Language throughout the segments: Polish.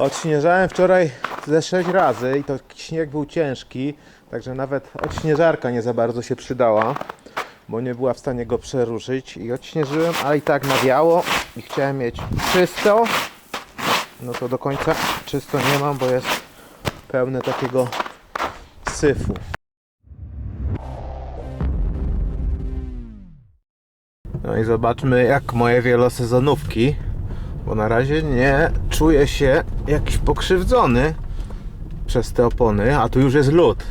Odśnieżałem wczoraj ze 6 razy i to śnieg był ciężki, także nawet odśnieżarka nie za bardzo się przydała, bo nie była w stanie go przeruszyć i odśnieżyłem, ale i tak nawiało i chciałem mieć czysto. No to do końca czysto nie mam, bo jest pełne takiego syfu. No i zobaczmy jak moje wielosezonówki, bo na razie nie czuję się jakiś pokrzywdzony przez te opony, a tu już jest lód.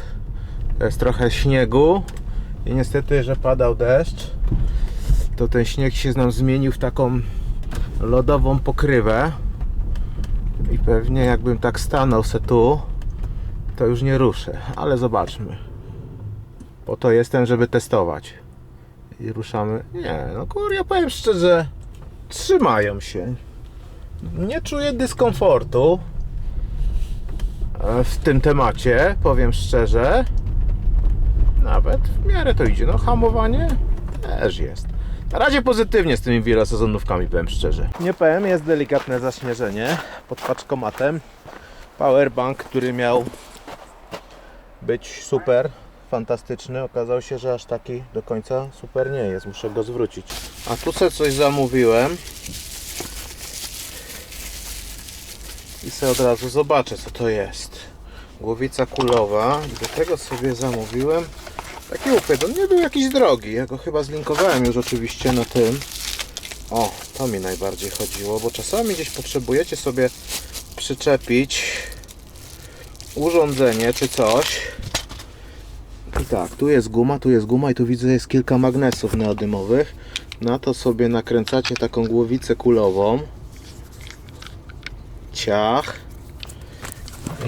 To jest trochę śniegu i niestety, że padał deszcz, to ten śnieg się nam zmienił w taką lodową pokrywę i pewnie jakbym tak stanął se tu, to już nie ruszę, ale zobaczmy. Po to jestem, żeby testować i ruszamy. Nie, no kur, ja powiem szczerze, trzymają się. Nie czuję dyskomfortu e, w tym temacie, powiem szczerze. Nawet w miarę to idzie. No, hamowanie też jest. Na razie pozytywnie z tymi wielosezonówkami, powiem szczerze. Nie powiem, jest delikatne zaśnieżenie pod paczkomatem. Powerbank, który miał być super, fantastyczny, okazał się, że aż taki do końca super nie jest. Muszę go zwrócić. A tu sobie coś zamówiłem. I sobie od razu zobaczę, co to jest. Głowica kulowa. I do tego sobie zamówiłem taki uchwyt. On nie był jakiś drogi. Ja go chyba zlinkowałem już oczywiście na tym. O, to mi najbardziej chodziło, bo czasami gdzieś potrzebujecie sobie przyczepić urządzenie czy coś. I tak, tu jest guma, tu jest guma i tu widzę jest kilka magnesów neodymowych. Na to sobie nakręcacie taką głowicę kulową. Ciach.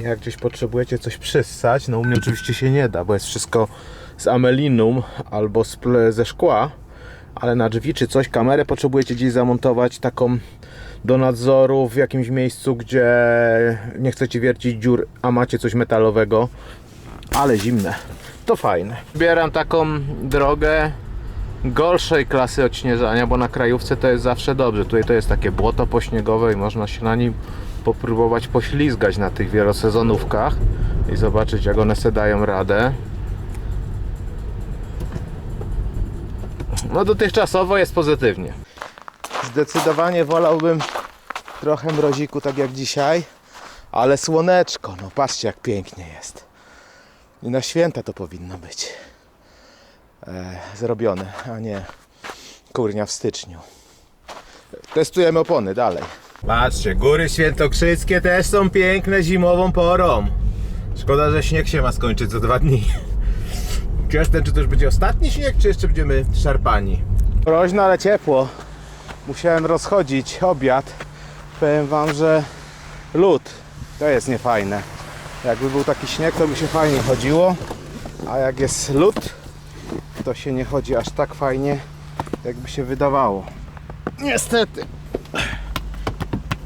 Jak gdzieś potrzebujecie coś przyssać, no u mnie oczywiście się nie da, bo jest wszystko z amelinum albo z, ze szkła, ale na drzwi czy coś, kamerę potrzebujecie gdzieś zamontować taką do nadzoru w jakimś miejscu, gdzie nie chcecie wiercić dziur, a macie coś metalowego, ale zimne. To fajne. Bieram taką drogę gorszej klasy odśnieżania, bo na krajówce to jest zawsze dobrze. Tutaj to jest takie błoto pośniegowe i można się na nim popróbować poślizgać na tych wielosezonówkach i zobaczyć jak one se dają radę. No dotychczasowo jest pozytywnie. Zdecydowanie wolałbym trochę mroziku tak jak dzisiaj, ale słoneczko, no patrzcie jak pięknie jest. I na święta to powinno być e, zrobione, a nie kurnia w styczniu. Testujemy opony dalej. Patrzcie, góry świętokrzyskie też są piękne zimową porą. Szkoda, że śnieg się ma skończyć za dwa dni. Ciekawe, czy to już będzie ostatni śnieg, czy jeszcze będziemy szarpani? Mroźno, ale ciepło. Musiałem rozchodzić obiad. Powiem wam, że lód to jest niefajne. Jakby był taki śnieg, to by się fajnie chodziło. A jak jest lód, to się nie chodzi aż tak fajnie, jakby się wydawało. Niestety.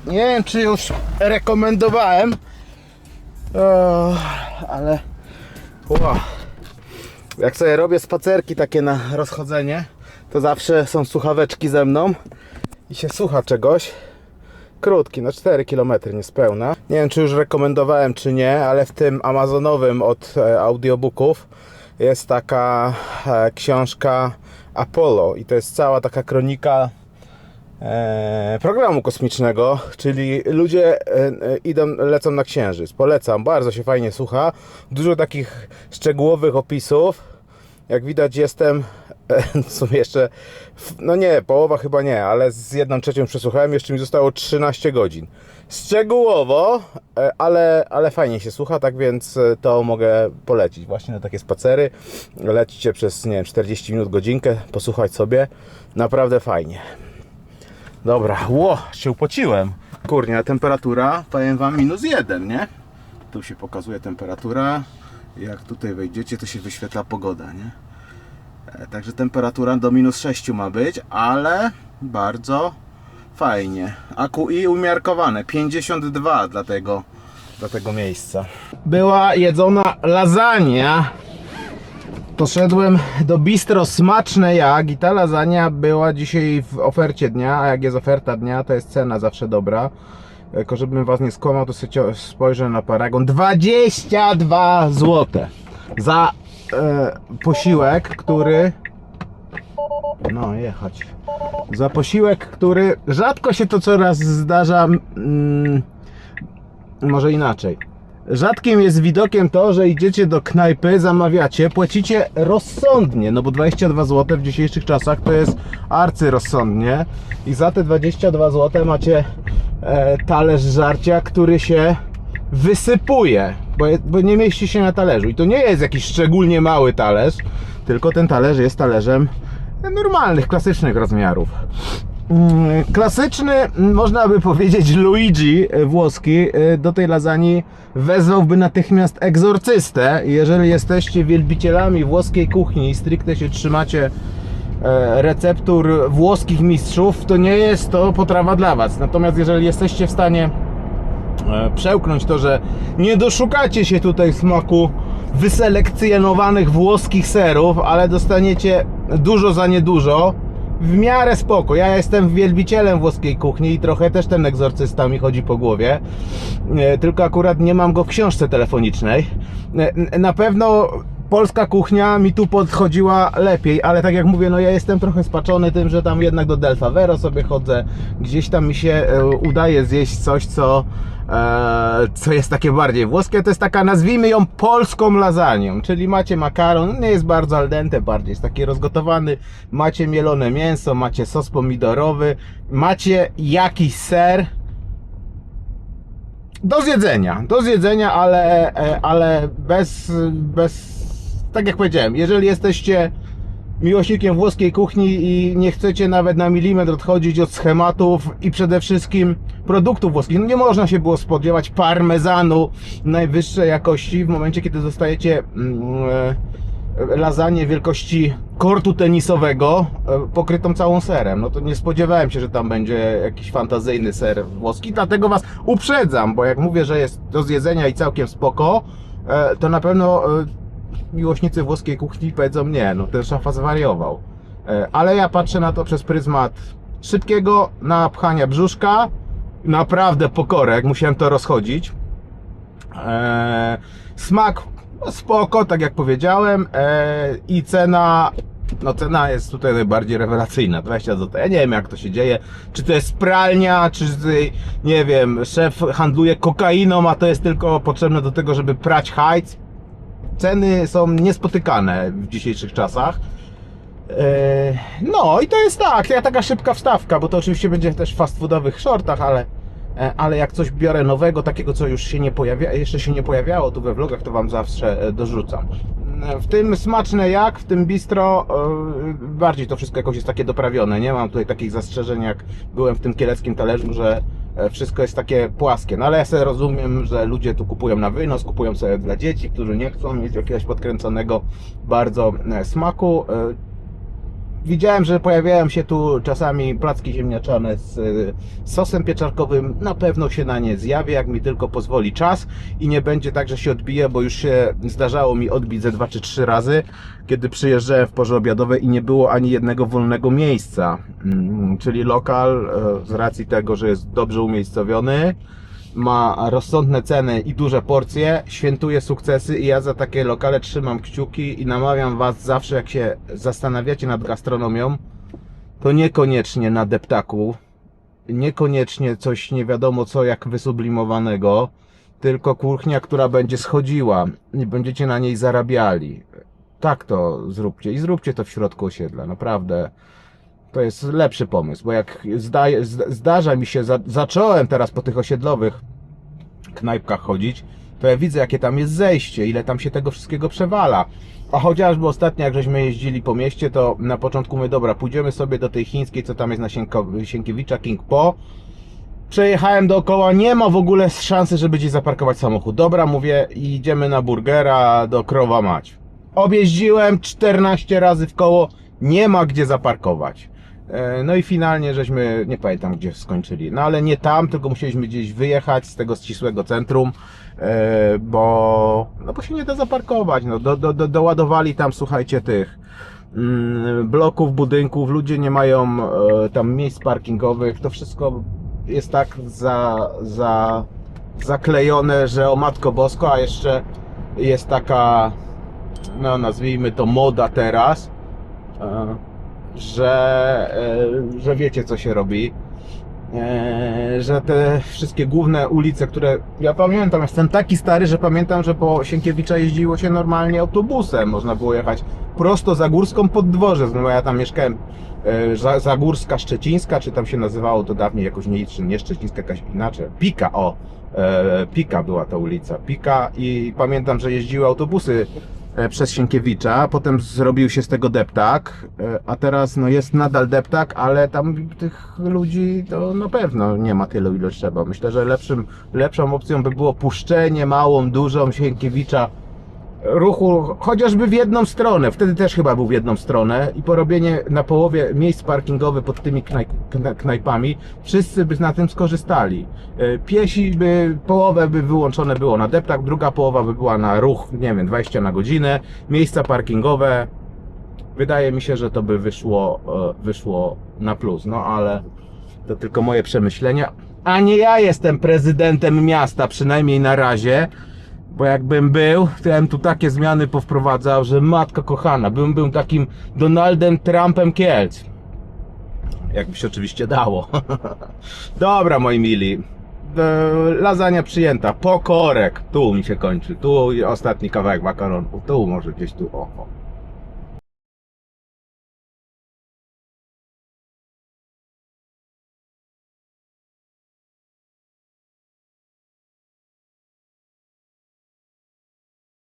Nie wiem, czy już rekomendowałem, o, ale wow. jak sobie robię spacerki takie na rozchodzenie, to zawsze są słuchaweczki ze mną i się słucha czegoś. Krótki, no 4 km niespełna. Nie wiem, czy już rekomendowałem, czy nie, ale w tym amazonowym od e, audiobooków jest taka e, książka Apollo i to jest cała taka kronika programu kosmicznego, czyli ludzie e, e, idą, lecą na księżyc. Polecam, bardzo się fajnie słucha. Dużo takich szczegółowych opisów. Jak widać jestem e, w sumie jeszcze, no nie, połowa chyba nie, ale z jedną trzecią przesłuchałem, jeszcze mi zostało 13 godzin. Szczegółowo, e, ale, ale fajnie się słucha, tak więc e, to mogę polecić właśnie na takie spacery. Lecicie przez, nie wiem, 40 minut, godzinkę, posłuchać sobie. Naprawdę fajnie. Dobra, ło, się upociłem. Kurnia, temperatura, powiem wam, minus jeden, nie? Tu się pokazuje temperatura. Jak tutaj wejdziecie, to się wyświetla pogoda, nie? E, Także temperatura do minus 6 ma być, ale bardzo fajnie. AQI umiarkowane, 52 dla tego, dla tego miejsca. Była jedzona lasagna. Poszedłem do bistro smaczne jak i ta lasagna była dzisiaj w ofercie dnia, a jak jest oferta dnia, to jest cena zawsze dobra. Tylko żebym was nie skłamał, to sobie spojrzę na paragon. 22 zł za e, posiłek, który... No, jechać. Za posiłek, który rzadko się to coraz zdarza. Mm, może inaczej. Rzadkim jest widokiem to, że idziecie do knajpy, zamawiacie, płacicie rozsądnie, no bo 22 zł w dzisiejszych czasach to jest arcyrozsądnie i za te 22 zł macie e, talerz żarcia, który się wysypuje, bo, bo nie mieści się na talerzu i to nie jest jakiś szczególnie mały talerz, tylko ten talerz jest talerzem normalnych, klasycznych rozmiarów. Mm, Klasyczny, mm, można by powiedzieć, Luigi włoski e, do tej lasagne wezwałby natychmiast egzorcystę. Jeżeli jesteście wielbicielami włoskiej kuchni i stricte się trzymacie e, receptur włoskich mistrzów, to nie jest to potrawa dla Was. Natomiast jeżeli jesteście w stanie e, przełknąć to, że nie doszukacie się tutaj smaku wyselekcjonowanych włoskich serów, ale dostaniecie dużo za niedużo, w miarę spoko. Ja jestem wielbicielem włoskiej kuchni i trochę też ten egzorcysta mi chodzi po głowie. E, Tylko akurat nie mam go w książce telefonicznej. E, Na pewno polska kuchnia mi tu podchodziła lepiej, ale tak jak mówię, no ja jestem trochę spaczony tym, że tam jednak do Del Favero sobie chodzę. Gdzieś tam mi się e, udaje zjeść coś, co, co jest takie bardziej włoskie. To jest taka, nazwijmy ją polską lasagnę, czyli macie makaron, nie jest bardzo al dente, bardziej jest taki rozgotowany, macie mielone mięso, macie sos pomidorowy, macie jakiś ser, do zjedzenia, do zjedzenia, ale, e, ale bez, bez, tak jak powiedziałem, jeżeli jesteście miłośnikiem włoskiej kuchni i nie chcecie nawet na milimetr odchodzić od schematów i przede wszystkim produktów włoskich, no nie można się było spodziewać parmezanu najwyższej jakości w momencie, kiedy dostajecie mm, e, lasagne wielkości kortu tenisowego e, pokrytą całą serem. No to nie spodziewałem się, że tam będzie jakiś fantazyjny ser włoski, dlatego was uprzedzam, bo jak mówię, że jest do zjedzenia i całkiem spoko, e, to na pewno miłośnicy włoskiej kuchni powiedzą nie, no ten szafa zwariował. E, Ale ja patrzę na to przez pryzmat szybkiego napchania brzuszka, naprawdę pokorek, musiałem to rozchodzić. E, smak no spoko, tak jak powiedziałem. E, I cena, no cena jest tutaj najbardziej rewelacyjna, 20 zł. Ja nie wiem jak to się dzieje, czy to jest pralnia, czy nie wiem, szef handluje kokainą, a to jest tylko potrzebne do tego, żeby prać hajc. Ceny są niespotykane w dzisiejszych czasach. E, No i to jest tak, taka szybka wstawka, bo to oczywiście będzie też w fast foodowych shortach, ale, e, ale jak coś biorę nowego, takiego co już się nie pojawia, jeszcze się nie pojawiało tu we vlogach, to Wam zawsze e, dorzucam. W tym smaczne jak, w tym bistro bardziej to wszystko jakoś jest takie doprawione, nie mam tutaj takich zastrzeżeń jak byłem w tym kieleckim talerzu, że wszystko jest takie płaskie, no ale ja sobie rozumiem, że ludzie tu kupują na wynos, kupują sobie dla dzieci, którzy nie chcą mieć jakiegoś podkręconego bardzo e, smaku. Widziałem, że pojawiają się tu czasami placki ziemniaczane z sosem pieczarkowym. Na pewno się na nie zjawię, jak mi tylko pozwoli czas i nie będzie tak, że się odbije, bo już się zdarzało mi odbić ze dwa czy trzy razy, kiedy przyjeżdżałem w porze obiadowej i nie było ani jednego wolnego miejsca. Mm, Czyli lokal e, z racji tego, że jest dobrze umiejscowiony, ma rozsądne ceny i duże porcje, świętuje sukcesy i ja za takie lokale trzymam kciuki i namawiam Was zawsze, jak się zastanawiacie nad gastronomią, to niekoniecznie na deptaku, niekoniecznie coś nie wiadomo co jak wysublimowanego, tylko kuchnia, która będzie schodziła i będziecie na niej zarabiali. Tak to zróbcie i zróbcie to w środku osiedla, naprawdę. To jest lepszy pomysł, bo jak zdaje, zda- zdarza mi się, za, zacząłem teraz po tych osiedlowych knajpkach chodzić, to ja widzę jakie tam jest zejście, ile tam się tego wszystkiego przewala. A chociażby ostatnio jak żeśmy jeździli po mieście, to na początku mówię, dobra, pójdziemy sobie do tej chińskiej, co tam jest na Sienkiewicza, King Po. Przejechałem dookoła, nie ma w ogóle szansy, żeby gdzieś zaparkować samochód. Dobra, mówię, idziemy na burgera do Krowa Mać. Objeździłem 14 razy w koło, nie ma gdzie zaparkować. E, No i finalnie żeśmy, nie pamiętam gdzie skończyli, no ale nie tam, tylko musieliśmy gdzieś wyjechać z tego ścisłego centrum, e, bo, no bo się nie da zaparkować, no. Do, do, do, doładowali tam, słuchajcie, tych mm, bloków, budynków, ludzie nie mają e, tam miejsc parkingowych, to wszystko jest tak za, za, zaklejone, że o Matko Bosko, a jeszcze jest taka, no nazwijmy to moda teraz, że, e, że wiecie co się robi. E, że te wszystkie główne ulice, które ja pamiętam, jestem taki stary, że pamiętam, że po Sienkiewicza jeździło się normalnie autobusem. Można było jechać prosto za Górską pod dworzec, no bo ja tam mieszkałem e, Za- Zagórska Szczecińska, czy tam się nazywało to dawniej jakoś nie, czy nie Szczecińska, jakaś inaczej. Pika, o, Pika była ta ulica, Pika i pamiętam, że jeździły autobusy przez Sienkiewicza, potem zrobił się z tego deptak, e, a teraz no jest nadal deptak, ale tam tych ludzi to na pewno nie ma tylu, ile trzeba. Myślę, że lepszym, lepszą opcją by było puszczenie małą, dużą Sienkiewicza ruchu chociażby w jedną stronę, wtedy też chyba był w jedną stronę i porobienie na połowie miejsc parkingowych pod tymi knaj, kna- knajpami, wszyscy by na tym skorzystali. E, Piesi by, połowę by wyłączone było na deptak, druga połowa by była na ruch, nie wiem, 20 na godzinę, miejsca parkingowe, wydaje mi się, że to by wyszło, e, wyszło na plus, no ale to tylko moje przemyślenia, a nie ja jestem prezydentem miasta, przynajmniej na razie, bo jakbym był, to ja bym tu takie zmiany powprowadzał, że matka kochana, bym był takim Donaldem Trumpem Kielc. Jakby się oczywiście dało. Dobra, moi mili. E, Lasagna przyjęta. Pokorek. Tu mi się kończy. Tu ostatni kawałek makaronu. Tu może gdzieś tu. O, o.